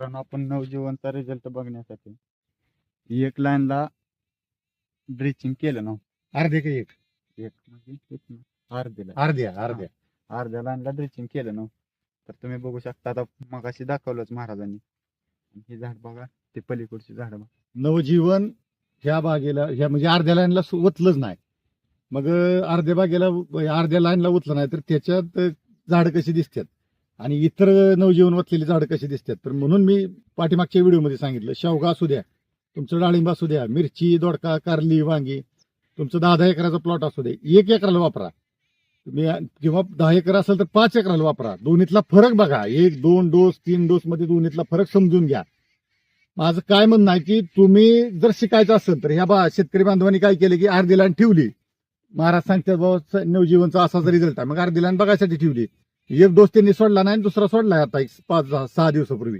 मित्रांनो आपण नवजीवनचा रिझल्ट बघण्यासाठी एक लाईनला ड्रिचिंग केलं ना अर्धे का एक? एक म्हणजे अर्ध्याला अर्ध्या अर्ध्या. अर्ध्या लाईनला ड्रिचिंग केलं ना तर तुम्ही बघू शकता आता मगाशी दाखवलंच महाराजांनी. हे झाड बघा ते पलीकडची झाड बघा. नवजीवन ह्या बागेला ह्या म्हणजे अर्ध्या लाईनला ओतलंच नाही. मग अर्ध्या बागेला अर्ध्या लाईनला ओतलं नाही तर त्याच्यात झाड कशी दिसतात? आणि इतर नवजीवन वाचलेली झाडं कशी दिसतात? तर म्हणून मी पाठीमागच्या व्हिडिओमध्ये सांगितलं शेवगा असू द्या तुमचं डाळिंब असू द्या मिरची दोडका कारली वांगी तुमचं दहा दहा एकराचा प्लॉट असू दे एक एकराला वापरा. तुम्ही किंवा दहा एकर असेल तर पाच एकराला वापरा. दोन्हीतला फरक बघा. एक दोन डोस तीन डोस मध्ये दोन्हीतला फरक समजून घ्या. माझं काय म्हणणं आहे की तुम्ही जर शिकायचं असेल तर ह्या बा शेतकरी बांधवांनी काय केलं की अर्धी लाईन ठेवली. महाराज सांगतात बाबा नवजीवनचा असाच रिझल्ट आहे मग अर्धी लाईन बघायसाठी ठेवली. एक डोस त्यांनी सोडला नाही दुसरा सोडलाय आता एक पाच सहा दिवसापूर्वी.